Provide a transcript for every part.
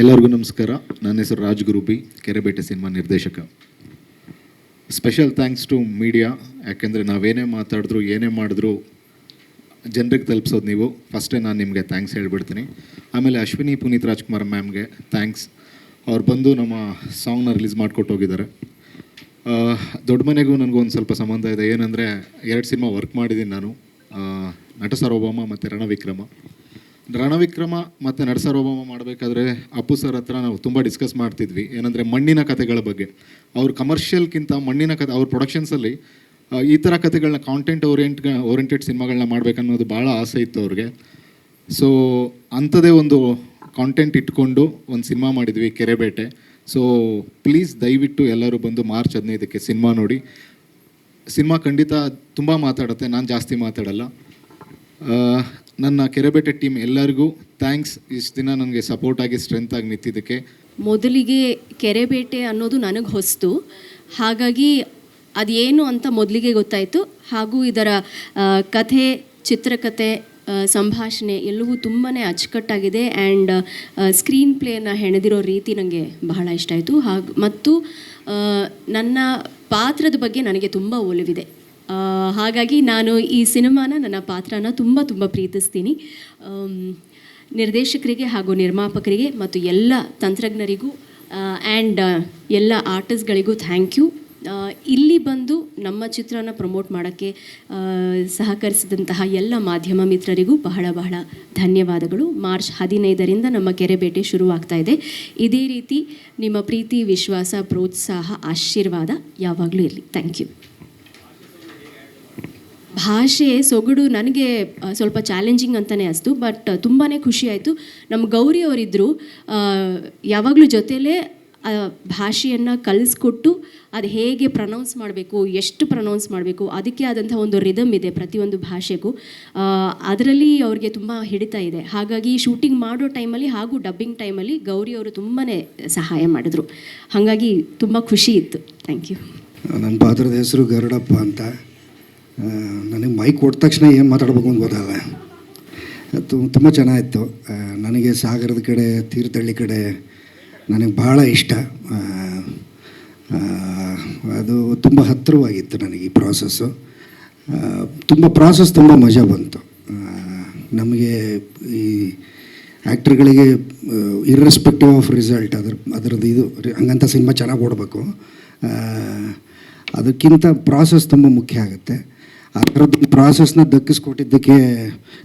ಎಲ್ಲರಿಗೂ ನಮಸ್ಕಾರ. ನನ್ನ ಹೆಸರು ರಾಜ್ ಗುರುಬಿ ಕೆರೆಬೇಟೆ ಸಿನಿಮಾ ನಿರ್ದೇಶಕ. ಸ್ಪೆಷಲ್ ಥ್ಯಾಂಕ್ಸ್ ಟು ಮೀಡಿಯಾ ಯಾಕೆಂದರೆ ನಾವೇನೇ ಮಾತಾಡಿದ್ರು, ಏನೇ ಮಾಡಿದ್ರು, ಜನರಿಗೆ ತಲುಪಿಸೋದು ನೀವು. ಫಸ್ಟೇ ನಾನು ನಿಮಗೆ ಥ್ಯಾಂಕ್ಸ್ ಹೇಳ್ಬಿಡ್ತೀನಿ. ಆಮೇಲೆ ಅಶ್ವಿನಿ ಪುನೀತ್ ರಾಜ್ಕುಮಾರ್ ಮ್ಯಾಮ್ಗೆ ಥ್ಯಾಂಕ್ಸ್ ಅವ್ರು ಬಂದು ನಮ್ಮ ಸಾಂಗ್ನ ರಿಲೀಸ್ ಮಾಡಿಕೊಟ್ಟು ಹೋಗಿದ್ದಾರೆ. ದೊಡ್ಡ ಮನೆಗೂ ನನಗೂ ಒಂದು ಸ್ವಲ್ಪ ಸಂಬಂಧ ಇದೆ. ಏನಂದರೆ, ಎರಡು ಸಿನಿಮಾ ವರ್ಕ್ ಮಾಡಿದ್ದೀನಿ ನಾನು. ನಟ ಸಾರ್ವಭೌಮ ಮತ್ತು ರಣವಿಕ್ರಮ. ರಣವಿಕ್ರಮ ಮತ್ತು ನರಸರೋಬಮ್ಮ ಮಾಡಬೇಕಾದ್ರೆ ಅಪ್ಪು ಸರ್ ಹತ್ರ ನಾವು ತುಂಬ ಡಿಸ್ಕಸ್ ಮಾಡ್ತಿದ್ವಿ. ಏನಂದರೆ ಮಣ್ಣಿನ ಕಥೆಗಳ ಬಗ್ಗೆ. ಅವ್ರ ಕಮರ್ಷಿಯಲ್ಗಿಂತ ಮಣ್ಣಿನ ಕಥೆ, ಅವ್ರ ಪ್ರೊಡಕ್ಷನ್ಸಲ್ಲಿ ಈ ಥರ ಕಥೆಗಳನ್ನ ಕಾಂಟೆಂಟ್ ಓರಿಯೆಂಟ್ ಓರಿಯೆಂಟೆಡ್ ಸಿನಿಮಾಗಳನ್ನ ಮಾಡಬೇಕನ್ನೋದು ಭಾಳ ಆಸೆ ಇತ್ತು ಅವ್ರಿಗೆ. ಸೊ ಅಂಥದೇ ಒಂದು ಕಾಂಟೆಂಟ್ ಇಟ್ಕೊಂಡು ಒಂದು ಸಿನಿಮಾ ಮಾಡಿದ್ವಿ ಕೆರೆಬೇಟೆ. ಸೊ ಪ್ಲೀಸ್ ದಯವಿಟ್ಟು ಎಲ್ಲರೂ ಬಂದು ಮಾರ್ಚ್ ಹದಿನೈದಕ್ಕೆ ಸಿನಿಮಾ ನೋಡಿ. ಸಿನಿಮಾ ಖಂಡಿತ ತುಂಬ ಮಾತಾಡುತ್ತೆ, ನಾನು ಜಾಸ್ತಿ ಮಾತಾಡಲ್ಲ. ನನ್ನ ಕೆರೆಬೇಟೆ ಟೀಮ್ ಎಲ್ಲರಿಗೂ ಥ್ಯಾಂಕ್ಸ್. ಇಷ್ಟು ದಿನ ನನಗೆ ಸಪೋರ್ಟ್ ಆಗಿ ಸ್ಟ್ರೆಂತ್ ಆಗಿ ನಿಂತಿದ್ದಕ್ಕೆ. ಮೊದಲಿಗೆ ಕೆರೆಬೇಟೆ ಅನ್ನೋದು ನನಗೆ ಹೊಸ್ತು. ಹಾಗಾಗಿ ಅದೇನು ಅಂತ ಮೊದಲಿಗೆ ಗೊತ್ತಾಯಿತು. ಹಾಗೂ ಇದರ ಕಥೆ ಚಿತ್ರಕಥೆ ಸಂಭಾಷಣೆ ಎಲ್ಲವೂ ತುಂಬಾ ಅಚ್ಚುಕಟ್ಟಾಗಿದೆ. ಆ್ಯಂಡ್ ಸ್ಕ್ರೀನ್ ಪ್ಲೇನ ಹೆಣೆದಿರೋ ರೀತಿ ನನಗೆ ಬಹಳ ಇಷ್ಟ ಆಯಿತು. ಹಾಗೂ, ಮತ್ತು ನನ್ನ ಪಾತ್ರದ ಬಗ್ಗೆ ನನಗೆ ತುಂಬ ಒಲವಿದೆ. ಹಾಗಾಗಿ ನಾನು ಈ ಸಿನಿಮಾನ ನನ್ನ ಪಾತ್ರನ ತುಂಬ ತುಂಬ ಪ್ರೀತಿಸ್ತೀನಿ. ನಿರ್ದೇಶಕರಿಗೆ ಹಾಗೂ ನಿರ್ಮಾಪಕರಿಗೆ ಮತ್ತು ಎಲ್ಲ ತಂತ್ರಜ್ಞರಿಗೂ ಆ್ಯಂಡ್ ಎಲ್ಲ ಆರ್ಟಿಸ್ಟ್ಗಳಿಗೂ ಥ್ಯಾಂಕ್ ಯು. ಇಲ್ಲಿ ಬಂದು ನಮ್ಮ ಚಿತ್ರನ ಪ್ರಮೋಟ್ ಮಾಡೋಕ್ಕೆ ಸಹಕರಿಸಿದಂತಹ ಎಲ್ಲ ಮಾಧ್ಯಮ ಮಿತ್ರರಿಗೂ ಬಹಳ ಬಹಳ ಧನ್ಯವಾದಗಳು. ಮಾರ್ಚ್ ಹದಿನೈದರಿಂದ ನಮ್ಮ ಕೆರೆಬೇಟೆ ಶುರುವಾಗ್ತಾ ಇದೆ. ಇದೇ ರೀತಿ ನಿಮ್ಮ ಪ್ರೀತಿ, ವಿಶ್ವಾಸ, ಪ್ರೋತ್ಸಾಹ, ಆಶೀರ್ವಾದ ಯಾವಾಗಲೂ ಇರಲಿ. Thank you. ಭಾಷೆ ಸೊಗಡು ನನಗೆ ಸ್ವಲ್ಪ ಚಾಲೆಂಜಿಂಗ್ ಅಂತಲೇ ಅಸ್ತು ಬಟ್ ತುಂಬಾ ಖುಷಿ ಆಯಿತು. ನಮ್ಮ ಗೌರಿ ಅವರಿದ್ದರು ಯಾವಾಗಲೂ ಜೊತೆಲೇ ಭಾಷೆಯನ್ನು ಕಲಿಸ್ಕೊಟ್ಟು ಅದು ಹೇಗೆ ಪ್ರನೌನ್ಸ್ ಮಾಡಬೇಕು, ಎಷ್ಟು ಪ್ರನೌನ್ಸ್ ಮಾಡಬೇಕು, ಅದಕ್ಕೆ ಆದಂಥ ಒಂದು ರಿದಮ್ ಇದೆ ಪ್ರತಿಯೊಂದು ಭಾಷೆಗೂ. ಅದರಲ್ಲಿ ಅವ್ರಿಗೆ ತುಂಬ ಹಿಡಿತಾ ಇದೆ. ಹಾಗಾಗಿ ಶೂಟಿಂಗ್ ಮಾಡೋ ಟೈಮಲ್ಲಿ ಹಾಗೂ ಡಬ್ಬಿಂಗ್ ಟೈಮಲ್ಲಿ ಗೌರಿ ಅವರು ತುಂಬಾ ಸಹಾಯ ಮಾಡಿದ್ರು. ಹಾಗಾಗಿ ತುಂಬ ಖುಷಿ ಇತ್ತು. ಥ್ಯಾಂಕ್ ಯು ನನ್ನ ಪಾತ್ರದ ಹೆಸರು ಗರುಡಪ್ಪ ಅಂತ. ನನಗೆ ಮೈಕ್ ಕೊಟ್ಟ ತಕ್ಷಣ ಏನು ಮಾತಾಡ್ಬೇಕು ಅಂತ ಗೊತ್ತಾಗಲ್ಲ ಅದು ತುಂಬ ಚೆನ್ನಾಗಿತ್ತು. ನನಗೆ ಸಾಗರದ ಕಡೆ, ತೀರ್ಥಹಳ್ಳಿ ಕಡೆ ನನಗೆ ಭಾಳ ಇಷ್ಟ. ಅದು ತುಂಬ ಹತ್ತಿರವಾಗಿತ್ತು ನನಗೆ ಈ ಪ್ರಾಸೆಸ್ಸು ತುಂಬ ಪ್ರಾಸೆಸ್ ತುಂಬ ಮಜಾ ಬಂತು. ನಮಗೆ ಈ ಆ್ಯಕ್ಟ್ರ್ಗಳಿಗೆ ಇರ್ರೆಸ್ಪೆಕ್ಟಿವ್ ಆಫ್ ರಿಸಲ್ಟ್ ಅದ್ರ, ಅದರದ್ದು ಇದು, ಹಂಗಂತ ಸಿನಿಮಾ ಚೆನ್ನಾಗಿ ಓಡಬೇಕು. ಅದಕ್ಕಿಂತ ಪ್ರಾಸೆಸ್ ತುಂಬ ಮುಖ್ಯ ಆಗುತ್ತೆ. ಆ ಥರದ್ದು ಪ್ರಾಸೆಸ್ನ ದಕ್ಕಿಸ್ಕೊಟ್ಟಿದ್ದಕ್ಕೆ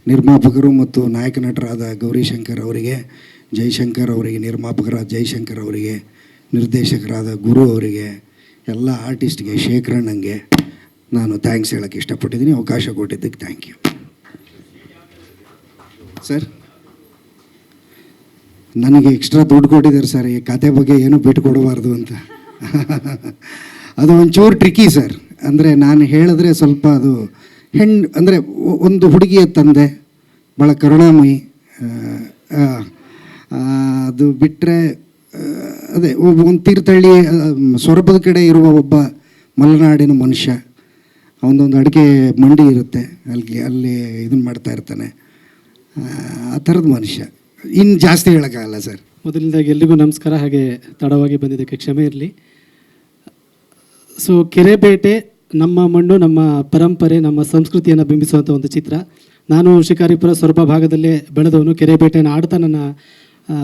ನಿರ್ಮಾಪಕರು ಮತ್ತು ನಾಯಕ ನಟರಾದ ಗೌರಿಶಂಕರ್ ಅವರಿಗೆ, ಜೈಶಂಕರ್ ಅವರಿಗೆ, ನಿರ್ಮಾಪಕರಾದ ಜೈಶಂಕರ್ ಅವರಿಗೆ, ನಿರ್ದೇಶಕರಾದ ಗುರು ಅವರಿಗೆ, ಎಲ್ಲ ಆರ್ಟಿಸ್ಟ್ಗೆ ಶೇಖರಣ್ಣಂಗೆ ನಾನು ಥ್ಯಾಂಕ್ಸ್ ಹೇಳೋಕ್ಕೆ ಇಷ್ಟಪಟ್ಟಿದ್ದೀನಿ. ಅವಕಾಶ ಕೊಟ್ಟಿದ್ದಕ್ಕೆ ಥ್ಯಾಂಕ್ ಯು ಸರ್ ನನಗೆ ಎಕ್ಸ್ಟ್ರಾ ದುಡ್ಡು ಕೊಟ್ಟಿದ್ದಾರೆ ಸರ್ ಈ ಕತೆ ಬಗ್ಗೆ ಏನೂ ಬಿಟ್ಟು ಕೊಡಬಾರ್ದು ಅಂತ. ಅದು ಒಂಚೂರು ಟ್ರಿಕಿ ಸರ್ ಅಂದರೆ ನಾನು ಹೇಳಿದ್ರೆ ಸ್ವಲ್ಪ ಅದು ಹೆಣ್ಣು ಅಂದರೆ ಒಂದು ಹುಡುಗಿಯ ತಂದೆ ಭಾಳ ಕರುಣಾಮಯಿ ಅದು ಬಿಟ್ಟರೆ ಅದೇ ಒಬ್ಬ ಒಂದು ತೀರ್ಥಹಳ್ಳಿ ಸೊರಬದ ಕಡೆ ಇರುವ ಒಬ್ಬ ಮಲೆನಾಡಿನ ಮನುಷ್ಯ ಅವನದೊಂದು ಅಡಿಕೆ ಮಂಡಿ ಇರುತ್ತೆ ಅಲ್ಲಿ ಅಲ್ಲಿ ಇದನ್ನು ಮಾಡ್ತಾ ಇರ್ತಾನೆ. ಆ, ಆ ಥರದ ಮನುಷ್ಯ. ಇನ್ನು ಜಾಸ್ತಿ ಹೇಳೋಕ್ಕಾಗಲ್ಲ ಸರ್. ಮೊದಲನೇದಾಗಿ ಎಲ್ರಿಗೂ ನಮಸ್ಕಾರ ಹಾಗೆ ತಡವಾಗಿ ಬಂದಿದ್ದಕ್ಕೆ ಕ್ಷಮೆ ಇರಲಿ. ಸೊ ಕೆರೆಬೇಟೆ ನಮ್ಮ ಮಣ್ಣು, ನಮ್ಮ ಪರಂಪರೆ, ನಮ್ಮ ಸಂಸ್ಕೃತಿಯನ್ನು ಬಿಂಬಿಸುವಂಥ ಒಂದು ಚಿತ್ರ. ನಾನು ಶಿಕಾರಿಪುರ ಸ್ವರ್ಪ ಭಾಗದಲ್ಲೇ ಬೆಳೆದವನು ಕೆರೆಬೇಟೆಯನ್ನು ಆಡ್ತಾ ನನ್ನ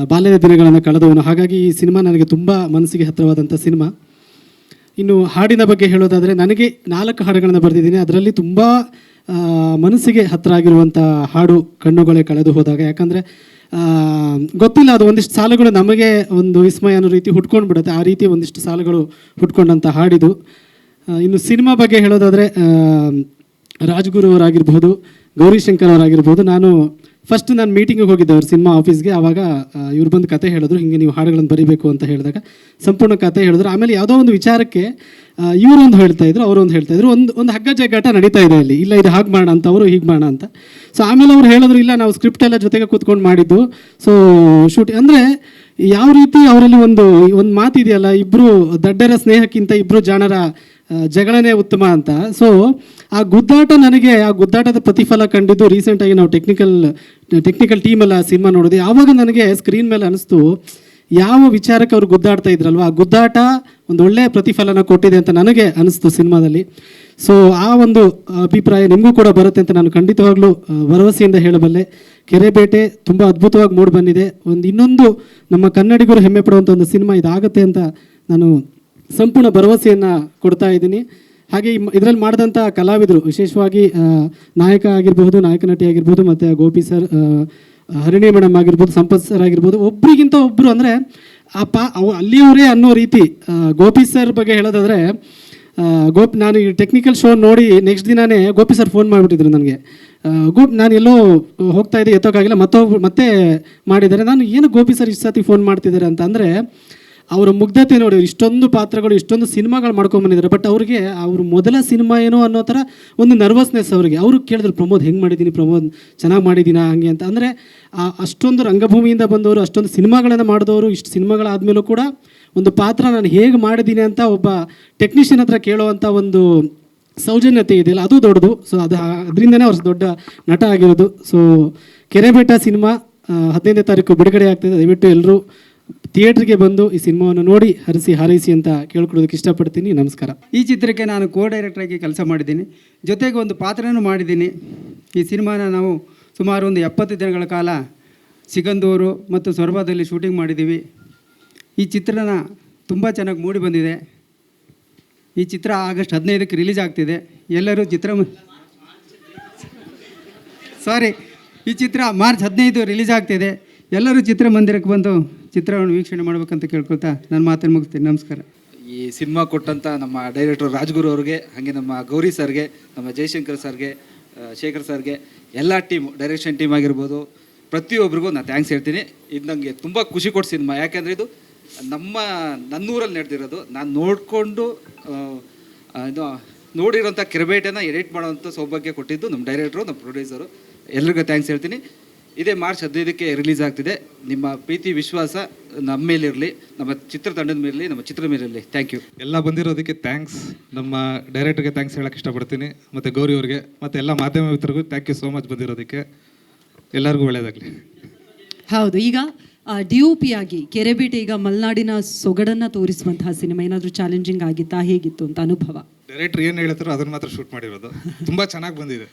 ಬಾಲ್ಯದ ದಿನಗಳನ್ನು ಕಳೆದವನು. ಹಾಗಾಗಿ ಈ ಸಿನಿಮಾ ನನಗೆ ತುಂಬ ಮನಸ್ಸಿಗೆ ಹತ್ತಿರವಾದಂಥ ಸಿನಿಮಾ. ಇನ್ನು ಹಾಡಿನ ಬಗ್ಗೆ ಹೇಳೋದಾದರೆ, ನನಗೆ ನಾಲ್ಕು ಹಾಡುಗಳನ್ನು ಬರೆದಿದ್ದೀನಿ. ಅದರಲ್ಲಿ ತುಂಬ ಮನಸ್ಸಿಗೆ ಹತ್ತಿರ ಆಗಿರುವಂಥ ಹಾಡು ಕಣ್ಣುಗಳೇ ಕಳೆದು ಹೋದಾಗ. ಯಾಕಂದರೆ ಗೊತ್ತಿಲ್ಲ, ಅದು ಒಂದಿಷ್ಟು ಸಾಲುಗಳು ನಮಗೆ ಒಂದು ವಿಸ್ಮಯ ಅನ್ನೋ ರೀತಿ ಹುಟ್ಕೊಂಡು ಬಿಡುತ್ತೆ. ಆ ರೀತಿ ಒಂದಿಷ್ಟು ಸಾಲುಗಳು ಹುಟ್ಕೊಂಡಂಥ ಹಾಡಿದು. ಇನ್ನು ಸಿನಿಮಾ ಬಗ್ಗೆ ಹೇಳೋದಾದರೆ ರಾಜ್ಗುರು ಅವರಾಗಿರ್ಬೋದು ಗೌರಿಶಂಕರ್ ಅವರಾಗಿರ್ಬೋದು. ನಾನು ಫಸ್ಟ್ ನಾನು ಮೀಟಿಂಗಿಗೆ ಹೋಗಿದ್ದೆ ಅವ್ರ ಸಿನಿಮಾ ಆಫೀಸ್ಗೆ ಆವಾಗ ಇವ್ರು ಬಂದು ಕತೆ ಹೇಳಿದ್ರು. ಹಿಂಗೆ ನೀವು ಹಾಡುಗಳನ್ನು ಬರೀಬೇಕು ಅಂತ ಹೇಳಿದಾಗ ಸಂಪೂರ್ಣ ಕತೆ ಹೇಳಿದ್ರು. ಆಮೇಲೆ ಯಾವುದೋ ಒಂದು ವಿಚಾರಕ್ಕೆ ಇವರೊಂದು ಹೇಳ್ತಾ ಇದ್ರು ಅವರೊಂದು ಹೇಳ್ತಾ ಇದ್ರು. ಒಂದು ಒಂದು ಹಗ್ಗ ಜಗ್ಗಾಟ ನಡೀತಾ ಇದೆ ಅಲ್ಲಿ. ಇಲ್ಲ, ಇದು ಹಾಗೆ ಮಾಡ ಅಂತ, ಅವರು ಹೀಗೆ ಮಾಡೋಣ ಅಂತ. ಸೊ ಆಮೇಲೆ ಅವ್ರು ಹೇಳಿದ್ರು, ಇಲ್ಲ, ನಾವು ಸ್ಕ್ರಿಪ್ಟ್ ಎಲ್ಲ ಜೊತೆಗೆ ಕೂತ್ಕೊಂಡು ಮಾಡಿದ್ದು. ಸೊ ಶೂಟಿಂಗ್ ಅಂದರೆ ಯಾವ ರೀತಿ ಅವರಲ್ಲಿ ಒಂದು ಒಂದು ಮಾತಿದೆಯಲ್ಲ ಇಬ್ಬರು ದಡ್ಡರ ಸ್ನೇಹಕ್ಕಿಂತ ಇಬ್ಬರು ಜಾಣರ ಜಗಳನೇ ಉತ್ತಮ ಅಂತ. ಸೊ ಆ ಗುದ್ದಾಟ ನನಗೆ ಆ ಗುದ್ದಾಟದ ಪ್ರತಿಫಲ ಕಂಡಿದ್ದು ರೀಸೆಂಟಾಗಿ ನಾವು ಟೆಕ್ನಿಕಲ್ ಟೆಕ್ನಿಕಲ್ ಟೀಮೆಲ್ಲ ಸಿನಿಮಾ ನೋಡಿದೆ ಆವಾಗ ನನಗೆ ಸ್ಕ್ರೀನ್ ಮೇಲೆ ಅನಿಸ್ತು ಯಾವ ವಿಚಾರಕ್ಕೆ ಅವರು ಗುದ್ದಾಡ್ತಾ ಇದ್ರಲ್ವ? ಆ ಗುದ್ದಾಟ ಒಂದು ಒಳ್ಳೆಯ ಪ್ರತಿಫಲನ ಕೊಟ್ಟಿದೆ ಅಂತ ನನಗೆ ಅನಿಸ್ತು ಸಿನಿಮಾದಲ್ಲಿ. ಸೊ ಆ ಒಂದು ಅಭಿಪ್ರಾಯ ನಿಮಗೂ ಕೂಡ ಬರುತ್ತೆ ಅಂತ ನಾನು ಖಂಡಿತವಾಗ್ಲೂ ಆ, ಭರವಸೆಯಿಂದ ಹೇಳಬಲ್ಲೆ. ಕೆರೆಬೇಟೆ ತುಂಬ ಅದ್ಭುತವಾಗಿ ಮೂಡ್ ಬಂದಿದೆ. ಒಂದು ಇನ್ನೊಂದು ನಮ್ಮ ಕನ್ನಡಿಗರು ಹೆಮ್ಮೆ ಪಡುವಂಥ ಒಂದು ಸಿನಿಮಾ ಇದಾಗುತ್ತೆ ಅಂತ ನಾನು ಸಂಪೂರ್ಣ ಭರವಸೆಯನ್ನು ಕೊಡ್ತಾ ಇದ್ದೀನಿ. ಹಾಗೆ ಇದರಲ್ಲಿ ಮಾಡಿದಂಥ ಕಲಾವಿದರು, ವಿಶೇಷವಾಗಿ ನಾಯಕ ಆಗಿರ್ಬೋದು ನಾಯಕ ನಟಿ ಆಗಿರ್ಬೋದು ಮತ್ತು ಗೋಪಿ ಸರ್ ಹರಿಣಿ ಮೇಡಮ್ ಆಗಿರ್ಬೋದು, ಸಂಪತ್ ಸರ್ ಆಗಿರ್ಬೋದು, ಒಬ್ರಿಗಿಂತ ಒಬ್ಬರು ಅಂದರೆ ಆ ಪಾ ಅಲ್ಲಿಯವರೇ ಅನ್ನೋ ರೀತಿ ಗೋಪಿ ಸರ್ ಬಗ್ಗೆ ಹೇಳೋದಾದರೆ ಗೋಪಿ, ನಾನು ಈ ಟೆಕ್ನಿಕಲ್ ಶೋ ನೋಡಿ ನೆಕ್ಸ್ಟ್ ದಿನಾನೇ ಗೋಪಿ ಸರ್ ಫೋನ್ ಮಾಡಿಬಿಟ್ಟಿದ್ರು ನನಗೆ. ಗೋಪ್, ನಾನು ಎಲ್ಲೋ ಹೋಗ್ತಾ ಇದ್ದೆ ಎತ್ತೋಕ್ಕಾಗಿಲ್ಲ ಮತ್ತೊಬ್ಬ, ಮತ್ತೆ ಮಾಡಿದ್ದಾರೆ. ನಾನು ಏನು ಗೋಪಿ ಸರ್ ಇಷ್ಟು ಸತಿ ಫೋನ್ ಮಾಡ್ತಿದ್ದಾರೆ ಅಂತ ಅಂದರೆ ಅವರ ಮುಗ್ಧತೆ ನೋಡಿ, ಇಷ್ಟೊಂದು ಪಾತ್ರಗಳು, ಇಷ್ಟೊಂದು ಸಿನಿಮಾಗಳು ಮಾಡ್ಕೊಂಡು ಬಂದಿದ್ದಾರೆ. ಬಟ್ ಅವ್ರಿಗೆ ಅವ್ರ ಮೊದಲ ಸಿನಿಮಾ ಏನೋ ಅನ್ನೋ ಥರ ಒಂದು ನರ್ವಸ್ನೆಸ್ ಅವರಿಗೆ. ಅವರು ಕೇಳಿದ್ರು, ಪ್ರಮೋದ್ ಹೆಂಗೆ ಮಾಡಿದ್ದೀನಿ ಪ್ರಮೋದ್? ಚೆನ್ನಾಗಿ ಮಾಡಿದ್ದೀನಾ ಹಂಗೆ ಅಂತ. ಅಂದರೆ ಅಷ್ಟೊಂದು ರಂಗಭೂಮಿಯಿಂದ ಬಂದವರು, ಅಷ್ಟೊಂದು ಸಿನಿಮಾಗಳನ್ನು ಮಾಡಿದವರು, ಇಷ್ಟು ಸಿನಿಮಾಗಳಾದಮೇಲೂ ಕೂಡ ಒಂದು ಪಾತ್ರ ನಾನು ಹೇಗೆ ಮಾಡಿದ್ದೀನಿ ಅಂತ ಒಬ್ಬ ಟೆಕ್ನಿಷಿಯನ್ ಹತ್ರ ಕೇಳುವಂಥ ಒಂದು ಸೌಜನ್ಯತೆ ಇದೆಯಲ್ಲ ಅದು ದೊಡ್ಡದು. ಸೊ ಅದು ಅದರಿಂದನೇ ಅವ್ರ ದೊಡ್ಡ ನಟ ಆಗಿರೋದು. ಸೊ ಕೆರೆಬೆಟ್ಟ ಸಿನಿಮಾ ಹದಿನೈದನೇ ತಾರೀಕು ಬಿಡುಗಡೆ ಆಗ್ತದೆ ದಯವಿಟ್ಟು ಎಲ್ಲರೂ ಥಿಯೇಟ್ರಿಗೆ ಬಂದು ಈ ಸಿನಿಮಾವನ್ನು ನೋಡಿ ಹರಿಸಿ ಹಾರೈಸಿ ಅಂತ ಕೇಳ್ಕೊಡೋದಕ್ಕೆ ಇಷ್ಟಪಡ್ತೀನಿ. ನಮಸ್ಕಾರ. ಈ ಚಿತ್ರಕ್ಕೆ ನಾನು ಕೋ ಡೈರೆಕ್ಟರ್ ಆಗಿ ಕೆಲಸ ಮಾಡಿದ್ದೀನಿ. ಜೊತೆಗೆ ಒಂದು ಪಾತ್ರನೂ ಮಾಡಿದ್ದೀನಿ. ಈ ಸಿನಿಮಾನ ನಾವು ಸುಮಾರು ಒಂದು ಎಪ್ಪತ್ತು ದಿನಗಳ ಕಾಲ ಸಿಗಂದೂರು ಮತ್ತು ಸೊರಬದಲ್ಲಿ ಶೂಟಿಂಗ್ ಮಾಡಿದ್ದೀವಿ. ಈ ಚಿತ್ರನ ತುಂಬ ಚೆನ್ನಾಗಿ ಮೂಡಿ ಬಂದಿದೆ. ಈ ಚಿತ್ರ ಆಗಸ್ಟ್ ಹದಿನೈದಕ್ಕೆ ರಿಲೀಸ್ ಆಗ್ತಿದೆ. ಎಲ್ಲರೂ ಚಿತ್ರ ಸಾರಿ, ಈ ಚಿತ್ರ ಮಾರ್ಚ್ ಹದಿನೈದು ರಿಲೀಸ್ ಆಗ್ತಿದೆ. ಎಲ್ಲರೂ ಚಿತ್ರಮಂದಿರಕ್ಕೆ ಬಂದು ಚಿತ್ರವನ್ನು ವೀಕ್ಷಣೆ ಮಾಡ್ಬೇಕಂತ ಕೇಳ್ಕೊಳ್ತಾ ನನ್ನ ಮಾತನ್ನು ಮುಗಿಸ್ತೀನಿ. ನಮಸ್ಕಾರ. ಈ ಸಿನಿಮಾ ಕೊಟ್ಟಂಥ ನಮ್ಮ ಡೈರೆಕ್ಟರ್ ರಾಜ್ಗುರು ಅವ್ರಿಗೆ, ಹಾಗೆ ನಮ್ಮ ಗೌರಿ ಸರ್ಗೆ, ನಮ್ಮ ಜಯಶಂಕರ್ ಸರ್ಗೆ ಶೇಖರ್ ಸರ್ಗೆ, ಎಲ್ಲ ಟೀಮ್, ಡೈರೆಕ್ಷನ್ ಟೀಮ್ ಆಗಿರ್ಬೋದು ಪ್ರತಿಯೊಬ್ಬರಿಗೂ ನಾನು ಥ್ಯಾಂಕ್ಸ್ ಹೇಳ್ತೀನಿ. ಇದು ನನಗೆ ತುಂಬ ಖುಷಿ ಕೊಟ್ಟು ಸಿನಿಮಾ. ಯಾಕೆಂದರೆ ಇದು ನಮ್ಮ, ನನ್ನೂರಲ್ಲಿ ನಡೆದಿರೋದು. ನಾನು ನೋಡಿಕೊಂಡು ಇದು ನೋಡಿರೋಂಥ ಕಿರಬೇಟೆನ ಎಡಿಟ್ ಮಾಡೋವಂಥ ಸೌಭಾಗ್ಯ ಕೊಟ್ಟಿದ್ದು ನಮ್ಮ ಡೈರೆಕ್ಟ್ರು, ನಮ್ಮ ಪ್ರೊಡ್ಯೂಸರು ಎಲ್ರಿಗೂ ಥ್ಯಾಂಕ್ಸ್ ಹೇಳ್ತೀನಿ. ಇದೇ ಮಾರ್ಚ್ ಹದಿನೈದಕ್ಕೆ ರಿಲೀಸ್ ಆಗ್ತಿದೆ. ನಿಮ್ಮ ಪ್ರೀತಿ ವಿಶ್ವಾಸ ನಮ್ಮ ಮೇಲಿರಲಿ ನಮ್ಮ ಚಿತ್ರತಂಡದ ಮೇಲಿರಲಿ ನಮ್ಮ ಚಿತ್ರ ಮೇಲಿರಲಿ. ಥ್ಯಾಂಕ್ ಯು ಎಲ್ಲ ಬಂದಿರೋದಕ್ಕೆ ಥ್ಯಾಂಕ್ಸ್ ನಮ್ಮ ಡೈರೆಕ್ಟರ್ಗೆ ಥ್ಯಾಂಕ್ಸ್ ಹೇಳಕ್ಕೆ ಇಷ್ಟಪಡ್ತೀನಿ. ಮತ್ತು ಗೌರಿ ಅವ್ರಿಗೆ ಮತ್ತು ಎಲ್ಲ ಮಾಧ್ಯಮ ಮಿತ್ರರಿಗೂ ಥ್ಯಾಂಕ್ ಯು ಸೋ ಮಚ್ ಬಂದಿರೋದಕ್ಕೆ. ಎಲ್ಲರಿಗೂ ಒಳ್ಳೆಯದಾಗಲಿ. ಹೌದು ಈಗ ಡಿ ಯು ಪಿ ಆಗಿ ಕೆರೆಬೇಟೆ ಈಗ ಮಲೆನಾಡಿನ ಸೊಗಡನ್ನು ತೋರಿಸುವಂತಹ ಸಿನಿಮಾ ಏನಾದರೂ ಚಾಲೆಂಜಿಂಗ್ ಆಗಿತ್ತಾ ಹೇಗಿತ್ತು ಅಂತ ಅನುಭವ? ಡೈರೆಕ್ಟರ್ ಏನು ಹೇಳ್ತಾರೋ ಅದನ್ನು ಮಾತ್ರ ಶೂಟ್ ಮಾಡಿರೋದು. ತುಂಬ ಚೆನ್ನಾಗಿ ಬಂದಿದೆ.